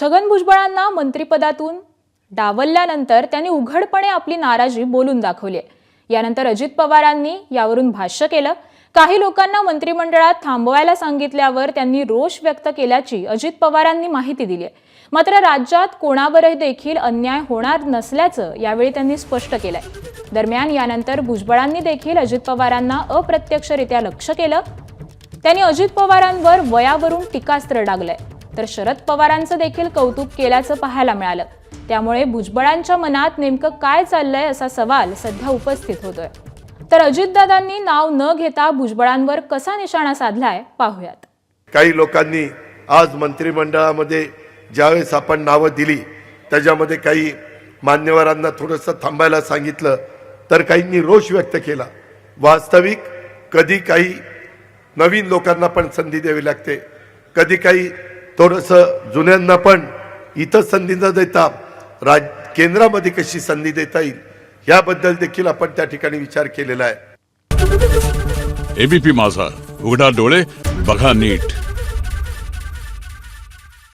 छगन भुजबळांना मंत्रिपदातून डावलल्यानंतर त्यांनी उघडपणे आपली नाराजी बोलून दाखवली. आहे. यानंतर अजित पवारांनी यावरून भाष्य केलं. काही लोकांना मंत्रिमंडळात थांबवायला सांगितल्यावर त्यांनी रोष व्यक्त केल्याची अजित पवारांनी माहिती दिली. आहे मात्र राज्यात कोणावरही देखील अन्याय होणार नसल्याचं यावेळी त्यांनी स्पष्ट केलंय. दरम्यान यानंतर भुजबळांनी देखील अजित पवारांना अप्रत्यक्षरित्या लक्ष केलं. त्यांनी अजित पवारांवर वयावरून टीकास्त्र डागलंय. तर शरद पवारांचं देखील कौतुक केल्याचं पाहायला मिळालं. त्यामुळे भुजबळांच्या मनात नेमकं काय चाललंय असा सवाल सध्या उपस्थित होतोय. तर अजितदादांनी नाव न घेता भुजबळांवर कसा निशाणा साधलाय पाहूयात. काही लोकांनी आज मंत्रिमंडळामध्ये ज्यावेळेस आपण नावं दिली त्याच्यामध्ये काही मान्यवरांना थोडंसं थांबायला सांगितलं तर काहींनी रोष व्यक्त केला. वास्तविक कधी काही नवीन लोकांना पण संधी द्यावी लागते. कधी काही थोडंसं जुन्यांना पण इथं संधी न देता राज केंद्रामध्ये कशी संधी देता येईल याबद्दल देखील आपण त्या ठिकाणी विचार केलेला आहे. एबीपी माझा उघडा डोळे बघा नीट.